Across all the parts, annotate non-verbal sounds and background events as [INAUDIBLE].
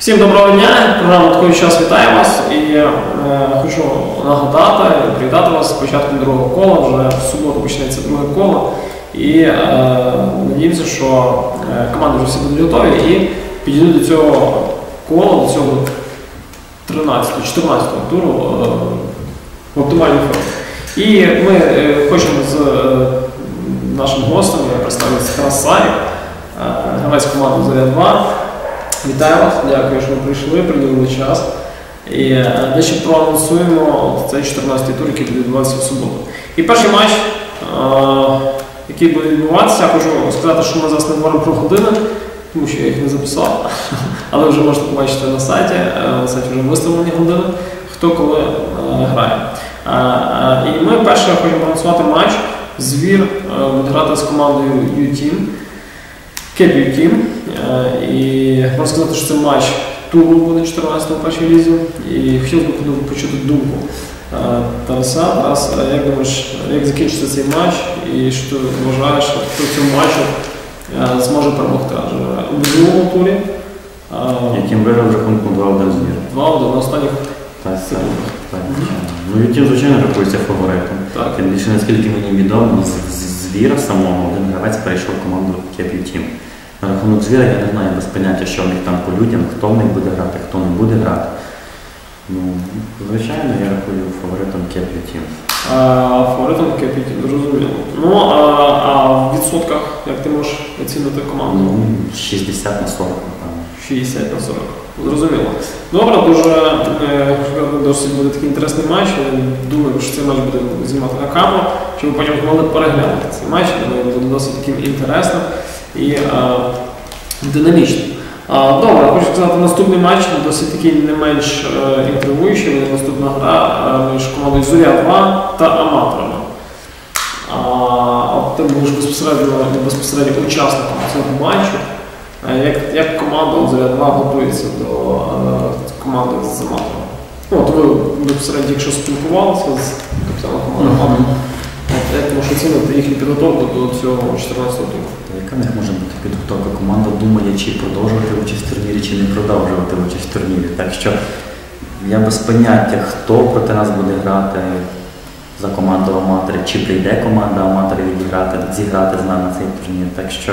Всім доброго дня! Програма «Такий час вітає вас і е, хочу нагадати, привітати вас з початком другого кола. Вже в суботу почнеться друге коло. І е, надіємося, що е, команди вже всі будуть готові і підійдуть до цього кола, до цього 13-14 туру е, в оптимальній формі. І ми е, хочемо з е, нашим гостем я представити Тарас Сарік, е, гравець команди Заря 2. Вітаю вас, дякую, що ви прийшли, приділили час. І е, дещо проанонсуємо цей 14-й тур, який буде відбуватися в суботу. І перший матч, е, який буде відбуватися, хочу сказати, що ми зараз не говоримо про години, тому що я їх не записав, [LAUGHS] але вже можете побачити на сайті. Е, На сайті вже виставлені години, хто коли грає. І ми перше хочемо проанонсувати матч. Звір буде грати з командою U-Team. Кепі Team. Е, І можна сказати, що це матч туру буде 14-го в першій лізі. І хотілося б почути думку е, Тараса. Тарас, е, як думаєш, як закінчиться цей матч і що ти вважаєш, хто в цьому матчі е, зможе перемогти? Адже у минулому турі Яким виграв в рахунку 2-1 звір. 2-1 на останніх Так, так, так. Ну, Ютім, звичайно, рахується фаворитом. Так. Тим більше, наскільки мені відомо, з звіра самого один гравець перейшов в команду Кеп Ютім. На рахунок звіра я не знаю без поняття, що в них там по людям, хто в них буде грати, хто не буде грати. Ну, звичайно, я рахую фаворитом Кеп Ютім. А, Фаворитом Кепі Team, зрозуміло. Ну, а, а в відсотках, як ти можеш оцінити команду? Ну, 60 на 40, напевно. 60 на 40. Зрозуміло. Добре, дуже е, досить буде такий інтересний матч. Думаю, що цей матч буде знімати на камеру, щоб ви потім змогли переглянути цей матч. Думаю, буде досить таким інтересним і е, динамічним. Добре, хочу сказати, наступний матч досить такий не менш е, інтригуючий. Буде наступна гра між командою Зоря 2 та аматорами. А, ти будеш безпосередньо, безпосередньо учасником цього матчу. Е, Як, як команда Зоря 2 готується до е, команди з аматором? Ну, от ви безпосередньо, якщо спілкувалися з капітаном команди «Аматор», от як можеш оцінити їхню підготовку до цього 14-го туру? Яка в них може бути підготовка? Команда думає, чи продовжувати участь в турнірі, чи не продовжувати участь в турнірі. Так що я без поняття, хто проти нас буде грати за команду аматорів, чи прийде команда аматорів відіграти, зіграти з нами цей турнір. Так що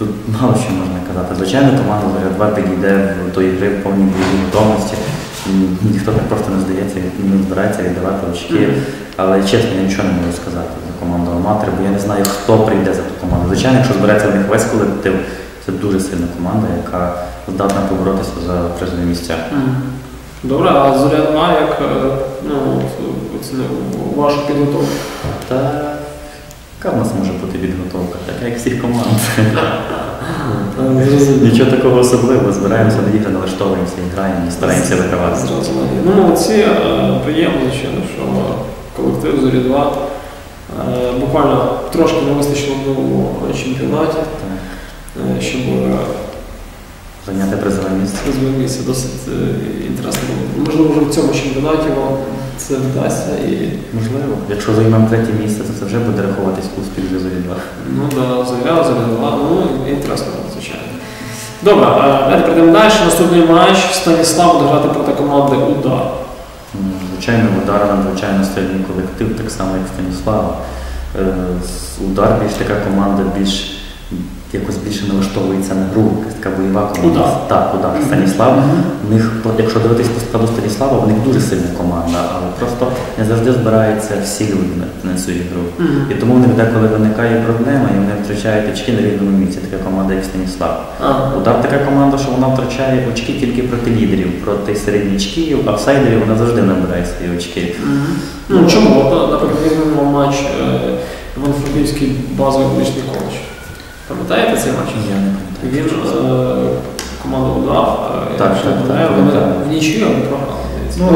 тут мало що можна казати. Звичайно, команда Зоря 2 підійде до ігри в повній бойовій готовності. Ніхто так просто не здається, не збирається віддавати очки. Але чесно, я нічого не можу сказати за команду аматорів, бо я не знаю, хто прийде за ту команду. Звичайно, якщо збереться в них весь колектив, це дуже сильна команда, яка здатна поборотися за призові місця. Добре, а Зоря 2 як е, ну, вашу підготовку? Та яка в нас може бути підготовка, така як всіх команд. Е. Нічого такого особливого, збираємося до ігри, налаштовуємося, і граємо і стараємося вигравати. На Ну, молодці, е, приємно, що колектив Зорі 2 е, буквально трошки не вистачило в новому чемпіонаті, щоб Зайняти призове місце. розвивати місце досить інтересно. Можливо, вже в цьому чемпіонаті вам це вдасться і Можливо. Якщо займемо третє місце, то це вже буде рахуватись успіх для зорі 2. ну, да, Зоря, 2, ну, інтересно, звичайно. Добре, давайте перейдемо далі. Наступний матч Станіслав буде грати проти команди Удар. Звичайно, удар надзвичайно сильний колектив, так само як Станіслава. Е, Удар більш така команда, більш якось більше налаштовується на гру, якась така бойова команда. Так, удар. Станіслав. У них, якщо дивитись по складу Станіслава, в них дуже сильна команда, але просто не завжди збираються всі люди на, цю ігру. І тому в них деколи виникає проблема, і вони втрачають очки на рівному місці, така команда, як Станіслав. Удар така команда, що вона втрачає очки тільки проти лідерів, проти середнячків, аутсайдерів вона завжди набирає свої очки. Ну чому? Наприклад, візьмемо матч е, Івано-Франківський базовий коледж. Пам'ятаєте цей матч? Я не пам'ятаю. Він е, команду удав, е, Так, так, так, в нічию програли. Ну,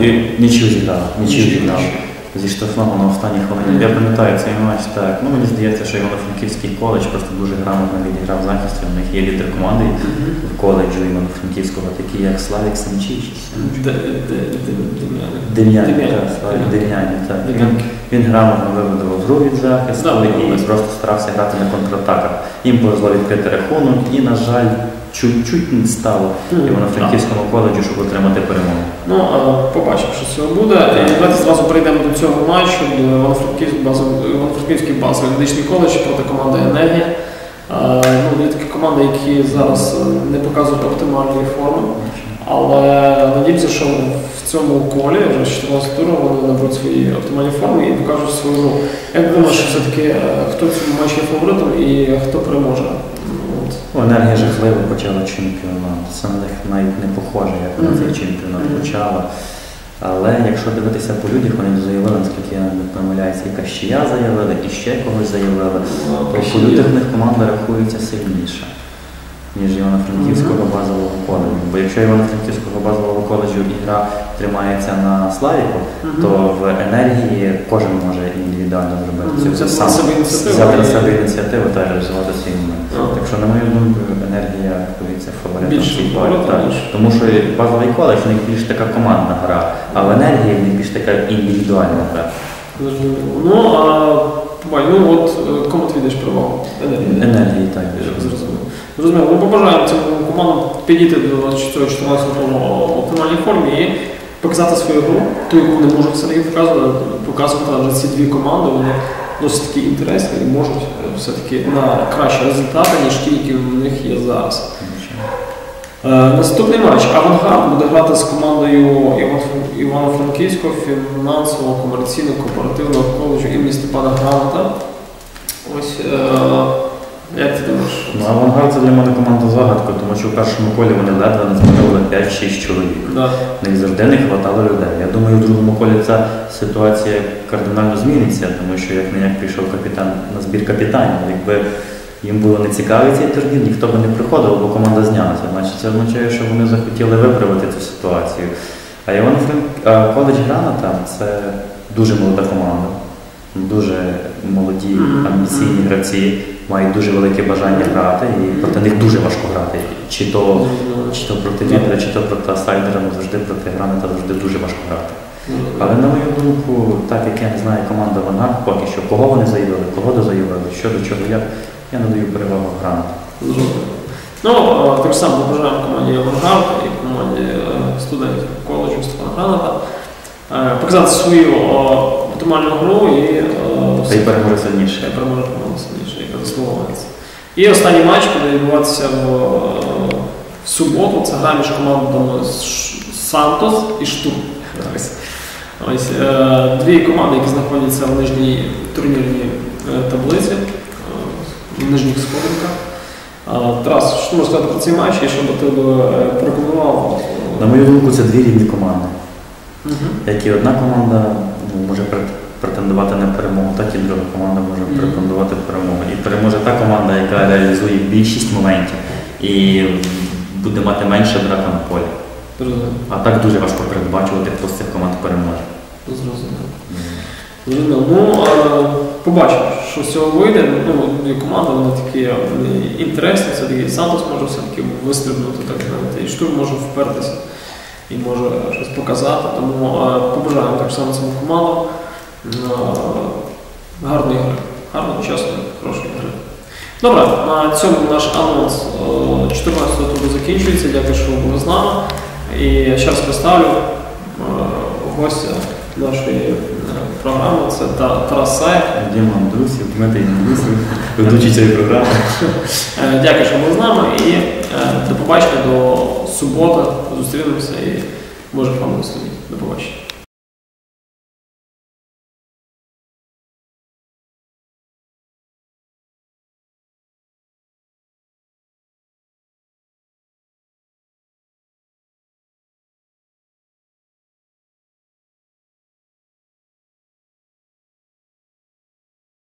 Ну, нічию зіграв, нічию зіграв. Зі штрафного на останній хвилині. Я пам'ятаю цей матч так. Ну мені здається, що Івано-Франківський коледж просто дуже грамотно відіграв в захисті. У них є лідер команди в коледжу Івано-Франківського, такі як Славік Семчич. Де- де- де- Дем'ян. Дем'янів, Дем'янів. так, Славік Дем'янів, так. Він, грамотно виводив гру від захисту і просто старався грати на контратаках. Їм повезло відкрити рахунок і, на жаль, чуть-чуть не стало. Івано-Франківському коледжу, щоб отримати перемогу. Ну, побачимо, що з цього буде. І давайте зразу перейдемо до цього матчу, до Івано-Франківський базовий, медичний коледж проти команди Енергія. Ну, дві такі команди, які зараз е, не показують оптимальної форми. Але надіємося, що в цьому колі вже з 14 туру вони наберуть свої оптимальні форми і покажуть свою гру. Як думаєш, все-таки е, хто в цьому матчі є фаворитом і хто переможе? Ну. Ну, енергія жахливо почала чемпіонат. Це на них навіть не похоже, як на цей чемпіонат почала. Але якщо дивитися по людях, вони заявили, наскільки я не помиляюся, і Кащія заявили, і ще когось заявили. То по людях в них команда рахується сильніша, ніж Івано-Франківського базового коледжу. Бо якщо Івано-Франківського базового коледжу ігра тримається на Славіку, то в енергії кожен може індивідуально зробити цю Це сам взяти на себе ініціативу та реалізувати свій момент. Так що, на мою думку, енергія рахується фаворитом ніж- Тому що базовий коледж в них більш така командна гра, а в енергії в них більш така індивідуальна гра. Ну, а побай, ну от е, кому ти віддаєш перевагу? Енергії. Енергії так. Зрозуміло. Зрозуміло. Ми побажаємо цим командам підійти до цього 14-го в оптимальній формі і показати свою гру, ту, яку вони можуть все-таки показувати, показувати, адже ці дві команди вони досить такі інтересні і можуть е, все-таки на кращі результати, ніж ті, які в них є зараз. Е, Наступний матч. Авангард буде грати з командою Івано- Івано-Франківського фінансового комерційного кооперативного коледжу імені Степана Грамота. Ось е, як ти думаєш? Ну, авангард це для мене команда загадка, тому що в першому колі вони ледве не змінили 5-6 чоловік. Да. В них завжди не вистачало людей. Я думаю, в другому колі ця ситуація кардинально зміниться, тому що як не як прийшов капітан на збір капітанів, якби їм було не цікавий цей турнір, ніхто би не приходив, бо команда знялася. Значить, це означає, що вони захотіли виправити цю ситуацію. А Іван Франк коледж Граната це дуже молода команда, дуже молоді амбіційні гравці, мають дуже велике бажання грати, і проти них дуже важко грати. Чи то чи то проти вітра, чи то проти сайдера, ну завжди проти граната завжди дуже важко грати. Але на мою думку, так як я не знаю команда Вангард поки що, кого вони заявили, кого дозаявили, що до чого як, я надаю перевагу гранату. Зрозуміло. Ну, е, так само побажаємо команді Авангард і команді е, студентів коледжу Степана Граната е, показати свою оптимальну гру і Та й переможе сильніше. Ще переможе сильніше, яка заслуговується. І останній матч буде відбуватися в, в суботу. Це гра між командами Сантос і Штурм. Ось. Дві команди, які знаходяться в нижній турнірній таблиці, нижніх сходинках. Тарас, що можеш сказати про цей матч і що би ти е, порекомендував? На мою думку, це дві рівні команди. Мгм. Як і одна команда ну, може претендувати на перемогу, так і друга команда може Мгм. претендувати на перемогу. І переможе та команда, яка реалізує більшість моментів і буде мати менше драка на полі. Зрозуміло. А так дуже важко передбачувати, хто з цих команд переможе. Зрозуміло. Ну, е, побачимо, що з цього вийде. Ну, дві команди, вони такі вони інтересні, все-таки Сантос може все-таки вистрибнути, так і штурм може впертися і може щось показати. Тому е, побажаємо так само цим командам е, гарної гри. Гарної, чесної, хорошої гри. Добре, на цьому наш анонс е, 14 туру закінчується. Дякую, що ви були з нами. І ще раз представлю е, гостя нашої програми. Це Та- Тарас Саєв. Діма Андрусів, Дмитрий Андрусів, ведучий цієї програми. Е, Дякую, що були з нами. І е, до побачення до суботи. Зустрінемося і Боже вам на. До побачення.